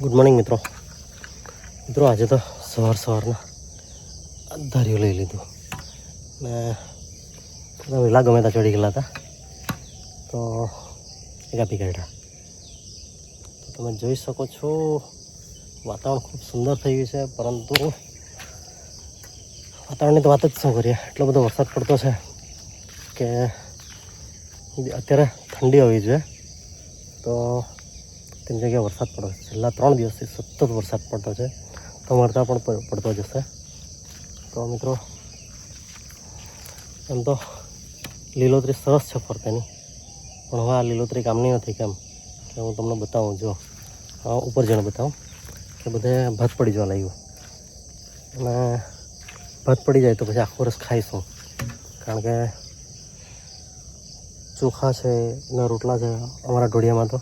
Good morning મિત્રો. મિત્રો, આજે તો સવાર સવારના ધારીઓ લઈ લીધું. ને વેલા ગમે ત્યાં ચડી ગયેલા હતા, તો એક આપી કાઢ્યા. તો તમે જોઈ શકો છો, વાતાવરણ ખૂબ સુંદર થઈ ગયું છે, પરંતુ વાતાવરણની તો વાત જ શું કરીએ? એટલો બધો વરસાદ પડતો છે કે અત્યારે ઠંડી હોવી જોઈએ. તો તેની જગ્યાએ વરસાદ પડે છે? છેલ્લા ત્રણ દિવસથી સતત વરસાદ પડતો છે. તો મળતા પણ પડતો જશે તો મિત્રો એમ તો લીલોતરી સરસ છે ફરતેની પણ હવે આ લીલોતરી કામની નથી કેમ? કે હું તમને બતાવું, જો. ઉપર જણ બતાવું. કે બધે ભાત પડી જવા લાગ્યું. અને ભાત પડી જાય તો પછી આખું વર્ષ ખાઈશું. કારણ કે ચોખા છે, એના રોટલા છે, અમારા ઢોળિયામાં તો.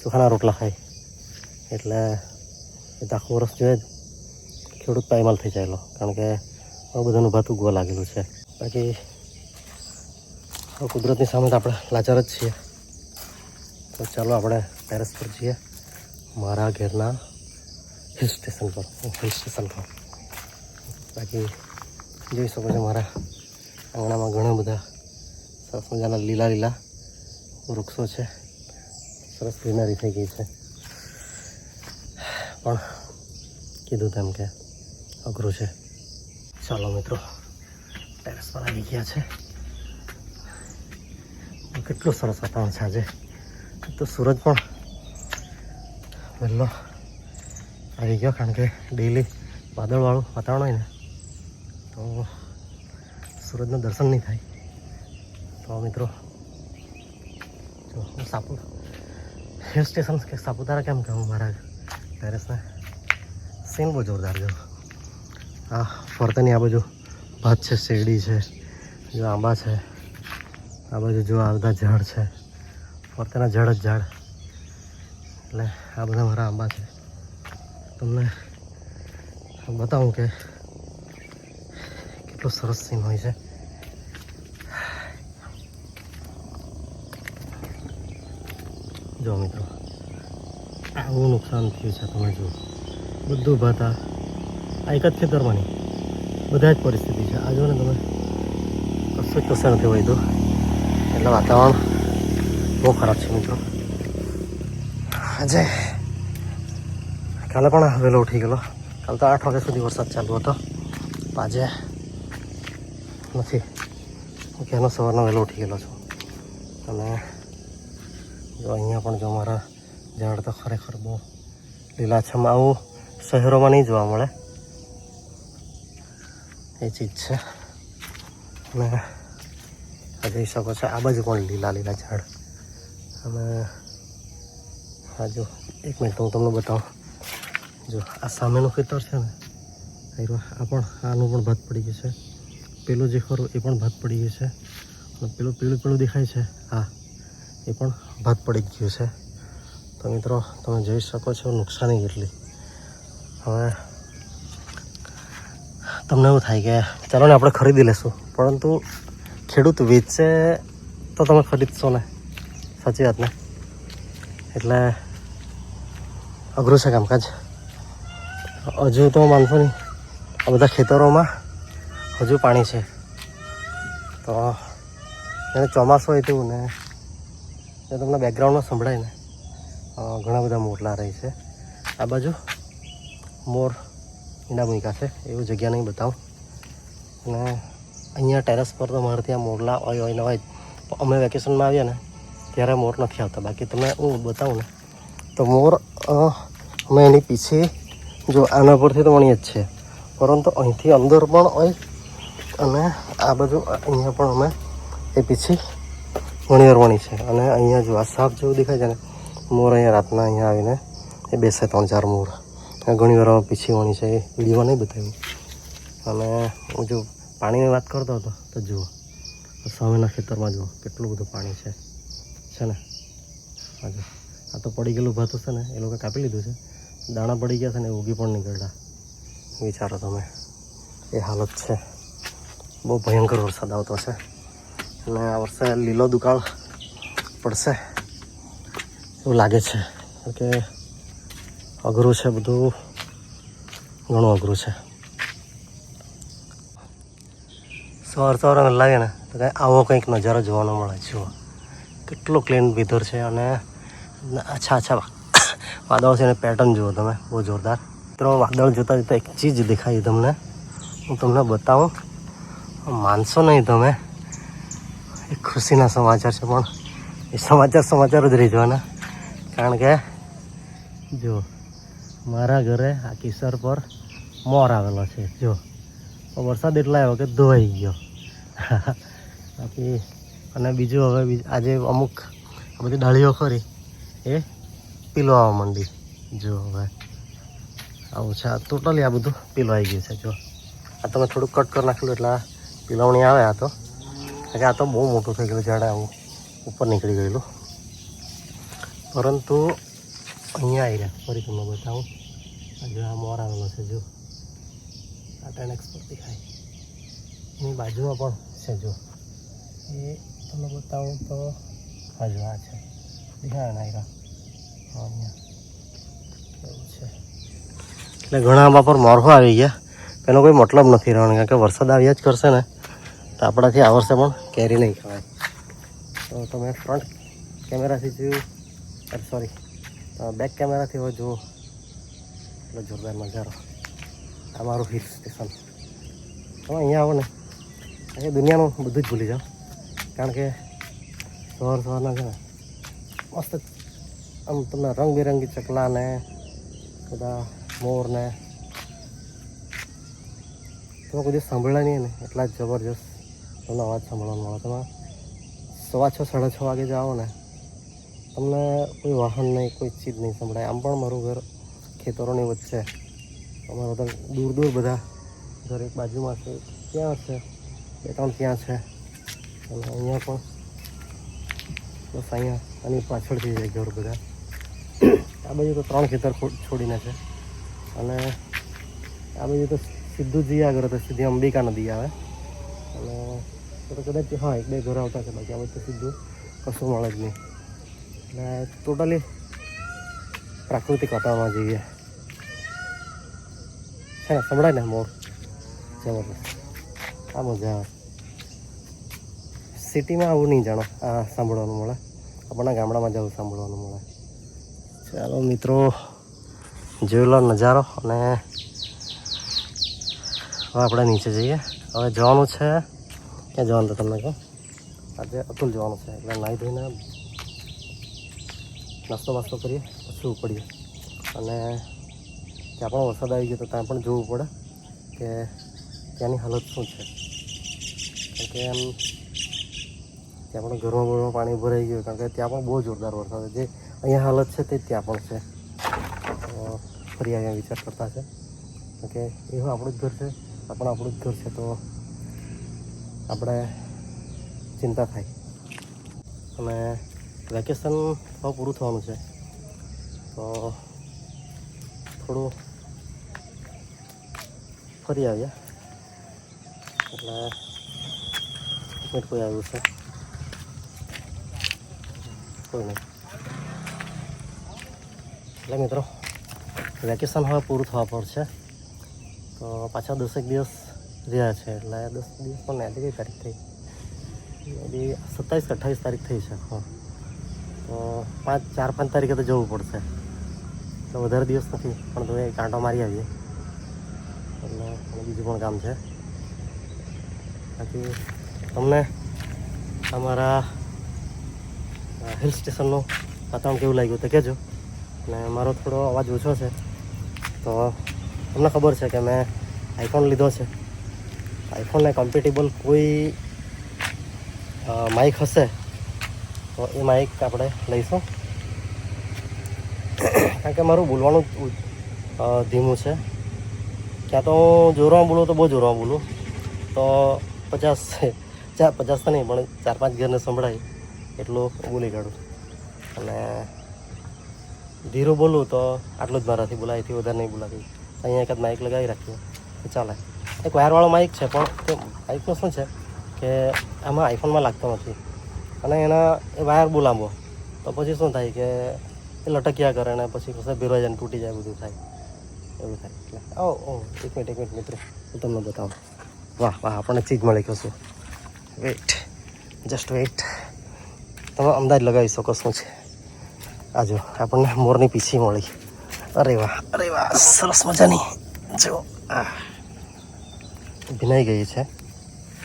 ચોખાના રોટલા ખાય. એટલે એ આખું વર્ષ જોઈએ ખેડૂત પાયમાલ થઈ જાયેલો કારણ કે આ બધાનું ભાત ઉગવા લાગેલું છે. બાકી કુદરતની સામે તો આપણે લાચાર જ છીએ. તો ચાલો આપણે ટેરેસ પર જઈએ. મારા ઘેરના હિલ સ્ટેશન પર. હિલ સ્ટેશન પર. બાકી જોઈ શકો છો મારા આંગણામાં ઘણા બધા સરસ મજાના લીલા લીલા વૃક્ષો છે. સરસ ગ્રીનરી થઈ ગઈ છે. પણ કીધું તેમ કે અઘરું છે. ચાલો મિત્રો ટેરેસ પર આવી ગયા છે. કેટલું સરસ વાતાવરણ છે આજે. તો સૂરજ પણ વહેલો આવી ગયો, કારણ કે ડેલી વાદળવાળું વાતાવરણ હોય ને, તો સૂરજનું દર્શન નહીં થાય. તો મિત્રો, જો હું સાપુ હિલ સ્ટેશન કે સાપુતારા કેમ કહેવું મારા ટેરેસને સીન બહુ જોરદાર જો આ ફરતાની આ બાજુ ભાત છે શેરડી છે જો આંબા છે આ બાજુ જો આ બધા ઝાડ છે ફરતાના ઝાડ જ ઝાડ એટલે આ બધા મારા આંબા છે તમને બતાવું કે કેટલો સરસ સીન હોય છે જો મિત્રો, આવું નુકસાન થયું છે, તમે જુઓ. બધું ભાતા, આ એક જ ખેતરમાં બધા જ પરિસ્થિતિ છે. આ જો ને તમે, કશું જ કશું નથી વધ્યું એટલે વાતાવરણ બહુ ખરાબ છે, મિત્રો. આજે કાલે પણ વહેલો ઉઠી ગયેલો. કાલે તો આઠ વાગ્યા સુધી વરસાદ ચાલુ હતો. આજે નથી. હું ક્યાંનો સવારનો વહેલો ઉઠી ગયેલો છું. અને જો અહીંયા પણ જો મારા ઝાડ તો ખરેખર બહુ લીલાછમ આવું શહેરોમાં નહીં જોવા મળે. એ ચીજ છે. અને આ જોઈ શકો છો, આ બાજુ પણ લીલા લીલા ઝાડ. અને આ જો, એક મિનિટ હું તમને બતાવું. જો, આ સામેનું ખેતર છે ને આ પણ, આનું પણ ભાત પડી ગયું છે. પેલું જે ખરું એ પણ ભાત પડી ગયું છે. અને પેલું પીળું પીળું દેખાય છે. હા, એ પણ ભાત પડી ગયું છે. તો મિત્રો, તમે જોઈ શકો છો નુકસાની કેટલી. હવે તમને એવું થાય કે ચાલો ને આપણે ખરીદી લેશું. પરંતુ ખેડૂત વેચે તો તમે ખરીદશો ને? સાચી વાત ને? એટલે અઘરું છે કામકાજ. હજુ તો માનશો નહીં. આ બધા ખેતરોમાં હજુ પાણી છે. તો એને ચોમાસું હોય તેવું ને એ તમને બેકગ્રાઉન્ડમાં સંભળાય ને ઘણા બધા મોરલા રહે છે. આ બાજુ મોર ઈંડા મૂક્યા છે, એવું જગ્યા નહીં બતાવું. અને અહીંયા ટેરેસ પર તો મારે ત્યાં મોરલા હોય હોય ને હોય, અમે વેકેશનમાં આવ્યા ને, ત્યારે મોર નથી આવતા. બાકી તમે હું બતાવું ને, તો મોર અમે એની પીછે, જો આના પરથી તો વણીએ જ છે. પરંતુ અહીંથી અંદર પણ હોય અને આ બાજુ અહીંયા પણ અમે એ પીછી વણિયાર વણી છે. અને અહીંયા જો આ સાપ જેવું દેખાય છે ને, મોર અહીંયા રાતના અહીંયા આવીને એ બેસે ત્રણ ચાર મોર. ઘણી વાર પીછી વણી છે, એ વિડીયોમાં નહીં બતાવ્યું અને હું જો પાણીની વાત કરતો હતો, તો જુઓ. સામેના ખેતરમાં જુઓ, કેટલું બધું પાણી છે. છે ને? હા આ તો પડી ગયેલું ભાતું છે ને, એ લોકો કાપી લીધું છે. દાણા પડી ગયા છે ને ઉગી પણ નીકળતા વિચારો તમે. એ હાલત છે. બહુ ભયંકર વરસાદ આવતો છે અને આ વર્ષે લીલો દુકાળ પડશે એવું લાગે છે. કે અઘરું છે બધું. ઘણું અઘરું છે. સવાર સવારે લાગે ને, તો કંઈ આવો કંઈક નજારો જોવાનો મળે જુઓ. કેટલો ક્લીન વિધર છે અને અચ્છા અચ્છા. વાદળ છે અને પેટર્ન જુઓ તમે, બહુ જોરદાર. મિત્રો, વાદળ જોતા જોતાં એક ચીજ દેખાય તમને. હું તમને બતાવું. માનશો નહીં તમે. ખુશીના સમાચાર છે પણ એ સમાચાર સમાચાર જ રહી જવાના. કારણ કે જો મારા ઘરે આ કિસર પર મોર આવેલો છે. જો વરસાદ એટલા આવ્યો કે ધોવાઈ ગયો. બાકી અને બીજું હવે આજે અમુક આ બધી ડાળીઓ ખરી એ પીલવા માંડી. જો હવે આવું છે. ટોટલી આ બધું પીલવાઈ ગયું છે. જો આ તમે થોડુંક કટ કરી નાખેલું એટલે પીલવણી આવે આ તો. કારણ કે આ તો બહુ મોટું થઈ ગયેલું ઝાડ, આવું ઉપર નીકળી ગયેલું. પરંતુ અહીંયા આવી રહ્યા, ફરી તમને બતાવું. જો આ મોર આવેલો છે, જો. આ ટેન એક્સપોર્ટ દેખાય. એની બાજુમાં પણ છે, જો. એ તમને બતાવું તો હજુ આ છે. દેખાય ને આયરા? અહીંયા. એવું છે. એટલે ઘણા આંબા પર મોરહો આવી ગયા. એનો કોઈ મતલબ નથી રહેવાનો, કારણ કે વરસાદ આવ્યા જ કરશે ને. તો આપણાથી આ વર્ષે પણ કેરી નહીં ખવાય. તો તમે ફ્રન્ટ કેમેરાથી જોયું. સોરી બેક કેમેરાથી હવે જુઓ. એટલો જોરદાર નજારો. આ મારું હિલ સ્ટેશન તમે અહીંયા આવો ને. અહીંયા દુનિયાનું બધું જ ભૂલી જાઓ. કારણ કે સવાર સવારના છે ને, મસ્ત આમ તમને રંગબેરંગી ચકલા ને બધા મોર ને. તમે કોઈ સાંભળ્યા નહીં ને? એટલા જ જબરજસ્ત. તમને અવાજ સાંભળવા મળે તમે સવા છ, સાડા છ વાગે જાઓ ને. તમને કોઈ વાહન નહીં, કોઈ ચીજ નહીં સંભળાય. આમ પણ મારું ઘર ખેતરોની વચ્ચે. અમારા બધા દૂર દૂર બધા ઘર એક બાજુમાં છે. ત્યાં છે. બે ત્રણ ત્યાં છે. અને અહીંયા પણ બસ અહીંયા આની પાછળથી જાય ઘર બધા. આ બાજુ તો ત્રણ ખેતર છોડીને છે. અને આ બાજુ તો સીધું જઈએ આગળ તો સીધી અંબિકા નદી આવે. અને તો કદાચ હા એક બે ઘર આવતા છે બાકી આ બાજુ તો સીધું કશું મળે જ નહીં એટલે ટોટલી પ્રાકૃતિક વાતાવરણમાં જઈએ છે ને સંભળાય ને મોર જબરદસ્ત આ મજા આવે સિટીમાં આવું નહીં જાણો આ સાંભળવાનું મળે આપણા ગામડામાં જવું સાંભળવાનું મળે ચાલો મિત્રો જોયેલો નજારો અને આપણે નીચે જઈએ હવે જવાનું છે ક્યાં જવાનું તો તમને કહો આજે અતુલ જવાનું છે એટલે નાહી ધોઈને નાસ્તો વાસ્તો કરીએ પછી ઉપડીએ અને ત્યાં પણ વરસાદ આવી ગયો તો ત્યાં પણ જોવું પડે કે ત્યાંની હાલત શું છે કારણ કે એમ ત્યાં પણ ઘરમાં ઘરમાં પાણી ભરાઈ ગયું કારણ કે ત્યાં પણ બહુ જોરદાર વરસાદ. જે અહીંયા હાલત છે તે ત્યાં પણ છે ફરી અહીંયા વિચાર કરતા છે। કારણ કે એવું આપણું જ ઘર છે, આ પણ આપણું જ ઘર છે, તો આપણે ચિંતા થાય. અને વેકેશન હવે પૂરું થવાનું છે. તો થોડું ફરી આવ્યા એટલે એક કોઈ આવ્યું છે. કોઈ નહીં. એટલે મિત્રો વેકેશન હવે પૂરું થવા પર છે તો પાછા દસેક દિવસ રહ્યા છે, એટલે દસ દિવસ પણ આજે કઈ તારીખ થઈ. બી સત્તાવીસ અઠ્ઠાવીસ તારીખ થઈ છે, હા. તો પાંચ, ચાર, પાંચ તારીખે તો જવું પડશે. તો વધારે દિવસ નથી, પણ તો એ કાંટો મારી આવીએ. એટલે બીજું પણ કામ છે. બાકી તમને અમારા હિલ સ્ટેશનનું વાતાવરણ કેવું લાગ્યું તો કહેજો. અને મારો થોડો અવાજ ઓછો છે. તો તમને ખબર છે કે મેં આઈફોન લીધો છે. આઈફોનને કમ્પેટેબલ કોઈ માઇક હશે, તો એ માઇક આપણે લઈશું. કારણ કે મારું બોલવાનું ધીમું છે. ક્યાં તો જોરમાં બોલું તો બહુ જોરમાં બોલું. તો પચાસ, ચાર, પચાસ તો નહીં, પણ ચાર, પાંચ ઘરને સંભળાય એટલું બોલી કાઢું. અને ધીરું બોલું તો આટલું જ મારાથી બોલાય, એથી વધારે નહીં બોલાતી. અહીંયા એકાદ માઇક લગાવી રાખીએ ચાલે. એક વાયરવાળો માઇક છે, પણ તે માઇકનું શું છે કે આમાં આઈફોનમાં લાગતો નથી. અને એના એ વાયર બહુ લાંબો. તો પછી શું થાય કે એ લટક્યા કરે ને પછી કશે ભીરવાઈ જાય તૂટી જાય, બધું થાય. એવું થાય. એટલે આવો ઓ એક મિનિટ એક મિનિટ મિત્રો. હું તમને બતાવું. વાહ વાહ, આપણને ચીજ મળી કશું વેઇટ જસ્ટ વેઇટ તમે અંદાજ લગાવી શકો શું છે? આ જો, આપણને મોરની પીછી મળી. અરે વાહ અરે વાહ, સરસ મજાની. જો, આ. ભીનાઈ ગઈ છે.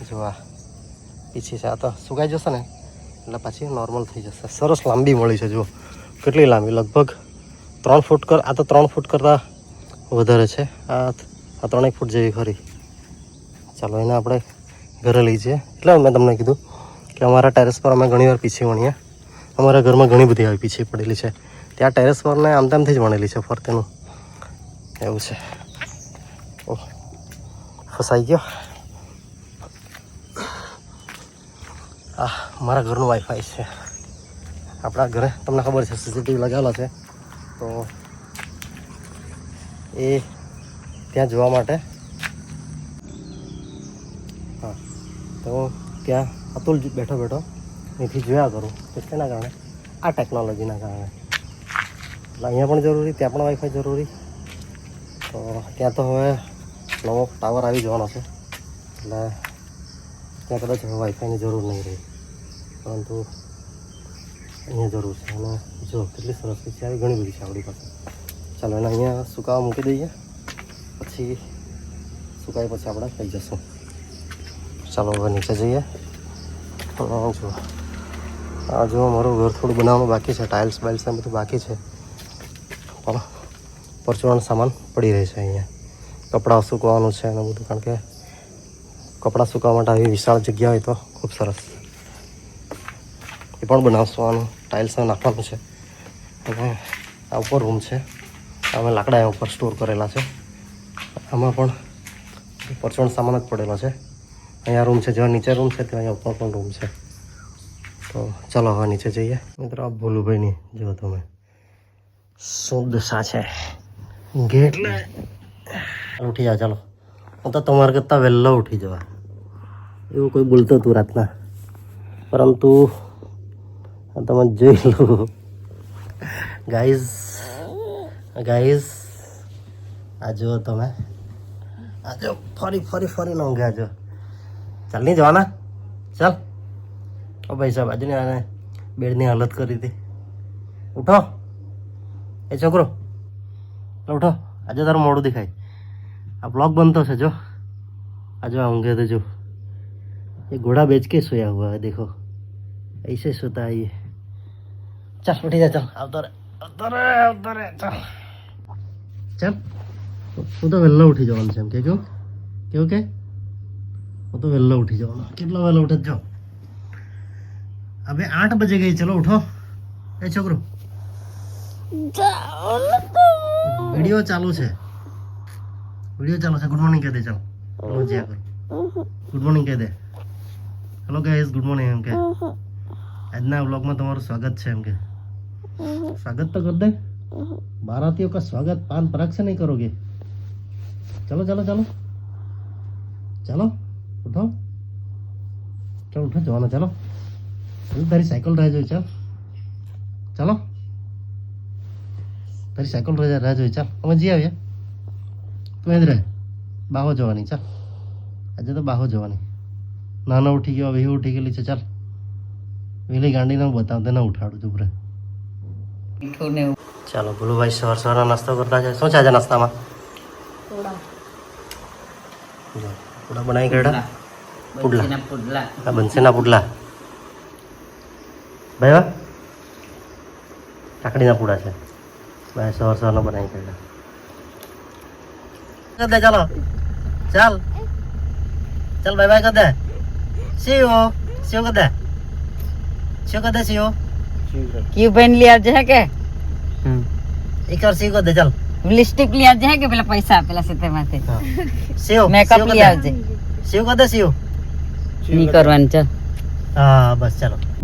જો આ પીછી છે. આ તો સુકાઈ જશે ને, એટલે પછી નોર્મલ થઈ જશે. સરસ લાંબી મળી છે, જુઓ. કેટલી લાંબી? લગભગ ત્રણ ફૂટ કર, આ તો ત્રણ ફૂટ કરતાં વધારે છે. આ આ ત્રણેક ફૂટ જેવી ખરી. ચાલો, એને આપણે ઘરે લઈ જઈએ. એટલે મેં તમને કીધું કે અમારા ટેરેસ પર અમે ઘણીવાર પીછી વણીએ. અમારા ઘરમાં ઘણી બધી આવી પીછી પડેલી છે. ત્યાં ટેરેસ પર ને આમ તેમથી જ વણેલી છે ફરતેનું. એવું છે. ફસાઈ ગયો. આ મારા ઘરનું વાઈફાઈ છે. આપણા ઘરે, તમને ખબર છે સીસીટીવી લગાવેલા છે. તો એ ત્યાં જોવા માટે. હા, તો ત્યાં અતુલ બેઠો બેઠો એથી જોયા કરું, તો તેના કારણે, આ ટેકનોલોજીના કારણે. એટલે અહીંયા પણ જરૂરી, ત્યાં પણ વાઈફાઈ જરૂરી. તો ત્યાં તો હવે નવો ટાવર આવી જવાનો છે. એટલે ત્યાં કદાચ વાઈફાઈની જરૂર નહીં રહી. પરંતુ અહીંયા જરૂર છે. અને જો, કેટલી સરસ રીતે આવી ઘણી બધી છે આપણી પાસે. ચાલો, એને અહીંયા સુકાવા મૂકી દઈએ. પછી સુકાય પછી આપણે થઈ જશું. ચાલો, હવે નીચે જઈએ. જુઓ. આ જો મારું ઘર થોડું બનાવવાનું બાકી છે. ટાઇલ્સ બાઇલ્સ ને બધું બાકી છે. પણ પરચુરણ સામાન પડી રહે છે અહીંયા. કપડાં સૂકવાનું છે અને બધું, કારણ કે કપડાં સૂકવા માટે આવી વિશાળ જગ્યા હોય તો ખૂબ સરસ. એ પણ બનાવશું આનું ટાઇલ્સ નાખવાનું છે. અને આ ઉપર રૂમ છે. અમે લાકડા એ ઉપર સ્ટોર કરેલા છે. આમાં પણ પરચુરણ સામાન જ પડેલો છે. અહીંયા રૂમ છે જ્યાં નીચે રૂમ છે, ત્યાં અહીંયા ઉપર પણ રૂમ છે. તો ચાલો હવે નીચે જઈએ. મિત્રો, આ ભોલુભાઈની જુઓ તમે. શું દશા છે. ગેટ ઉઠી જા, ચાલો. હું તો તમારા કરતાં વહેલો ઉઠી જવા. એવું કોઈ બોલતું હતું રાતના? પરંતુ તમે જોઈ લો. ગાઈઝ ગાઈઝ, આ જુઓ તમે. આ જો, ફરી ફરી, ફરીને આ જો. ચાલ, નહીં જવાના? ચાલ. ઓ ભાઈ સાહેબ, આજે આને બેડની હાલત કરી હતી. ઉઠો. એ છોકરો. ઉઠો. આજે તારું મોડું દેખાય. આ બ્લોગ બનતો છે જો આજે આ ઊંઘે તો જો ये घोड़ा बेच के सोया हुआ है देखो ऐसे सोता है ये चल उठी जा चल આવતો રે આવતો રે આવતો રે ચાલ ચાલ હું તો વહેલો ઉઠી જવાનું છે એમ કે કેવું કેવું કે હું તો વહેલો ઉઠી જવાનો કેટલો વહેલો ઉઠે જો અબે આઠ બજે ગઈ ચલો ઉઠો એ છોકરો વિડીયો ચાલુ છે વિડીયો ચાલુ છે ગુડ મોર્નિંગ કહી દે ચાલ રોજ જ્યાં કર ગુડ મોર્નિંગ કહી દે હેલો ગાઈઝ ગુડ મોર્નિંગ એમ કે આજના વ્લોગમાં તમારું સ્વાગત છે એમ કે સ્વાગત તો કર દે બારાતીઓ का स्वागत पान पराग से नहीं करोगे चलो चलो चलो चलो उठो चलो उठो जवाना चलो चलो तारी साइकिल रह जाओ चल चलो તારી સાયકલ રજા રાહ જોઈ ચાલ અમે જઈ આવીએ રહે બાહો જવાની ચાલ. આજે તો બાહો જવાની. નાનો ઉઠી ગયો વેહી ઉઠી ગયેલી છે ચાલ. વેલી ગાંડીને બતાવતે ના ઉઠાડું ને એવું. ચાલો ભોલુભાઈ સવાર સવારના નાસ્તો કરતા છે શું છે આજે નાસ્તામાં? પુડા. બનાવી કાઢ્યા? પુડલા. પુડલા. બંસીના પુડલા. ભાઈ કાકડીના પુડા છે. ભાઈ સવાર સવારના બનાવી કાઢ્યા કર દે ચાલો ચાલ ચાલ બાય બાય કર દે સીઓ સીઓ કર દે સીઓ કર દે સીઓ ક્યુ પેન લઈ આવજે હે કે એક વાર સીઓ કર દે ચાલ લિપસ્ટિક લઈ આવજે હે કે પેલા પૈસા આપેલા છે તેમાંથી હા સીઓ મેકઅપ લઈ આવજે સીઓ કર દે સીઓ નહીં કરવાનું ચાલ હા બસ ચાલો બોલે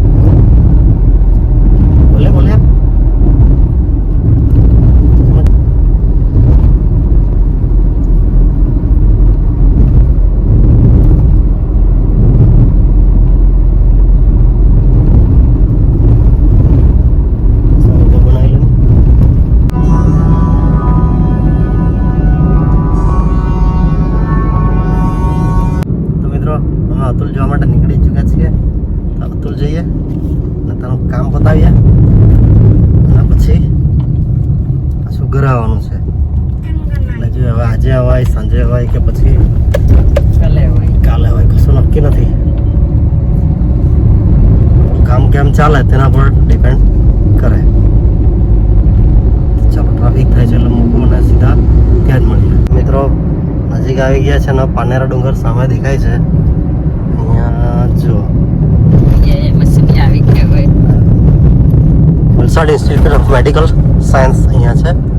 બતાવ્યા અને પછી પાછું ઘર આવવાનું છે આજે અવાય સાંજે અવાય કે પછી કાલે અવાય કાલે અવાય કશું નક્કી નથી. કામ કેમ ચાલે તેના પર ડિપેન્ડ કરે. ચાલો ટ્રાફિક થાય છે એટલે મૂકું અને સીધા ત્યાં જ મળીએ મિત્રો નજીક આવી ગયા છે ને પાનેરા ડુંગર સામે દેખાય છે. અહીંયા જુઓ. ગયા ઇન્સ્ટિટ્યૂટ ઓફ મેડિકલ સાયન્સ અહીંયા છે.